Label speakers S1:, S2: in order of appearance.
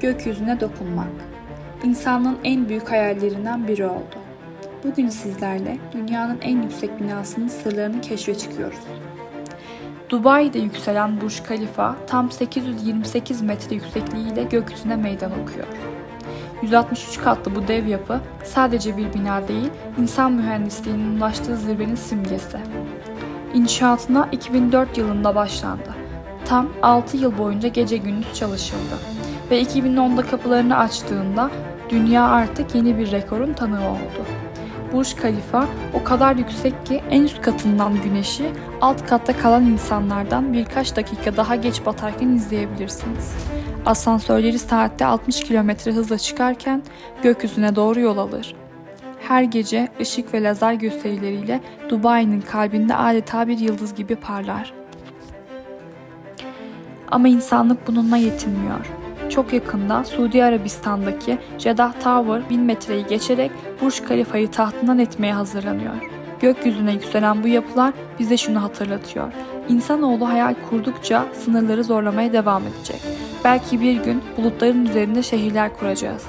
S1: Gökyüzüne dokunmak. İnsanlığın en büyük hayallerinden biri oldu. Bugün sizlerle dünyanın en yüksek binasının sırlarını keşfe çıkıyoruz. Dubai'de yükselen Burj Khalifa tam 828 metre yüksekliğiyle gökyüzüne meydan okuyor. 163 katlı bu dev yapı sadece bir bina değil, insan mühendisliğinin ulaştığı zirvenin simgesi. İnşaatına 2004 yılında başlandı. Tam 6 yıl boyunca gece gündüz çalışıldı. Ve 2010'da kapılarını açtığında dünya artık yeni bir rekorun tanığı oldu. Burj Khalifa o kadar yüksek ki en üst katından güneşi alt katta kalan insanlardan birkaç dakika daha geç batarken izleyebilirsiniz. Asansörleri saatte 60 km hızla çıkarken gökyüzüne doğru yol alır. Her gece ışık ve lazer gösterileriyle Dubai'nin kalbinde adeta bir yıldız gibi parlar. Ama insanlık bununla yetinmiyor. Çok yakında Suudi Arabistan'daki Jeddah Tower 1000 metreyi geçerek Burj Khalifa'yı tahtından etmeye hazırlanıyor. Gökyüzüne yükselen bu yapılar bize şunu hatırlatıyor. İnsanoğlu hayal kurdukça sınırları zorlamaya devam edecek. Belki bir gün bulutların üzerinde şehirler kuracağız.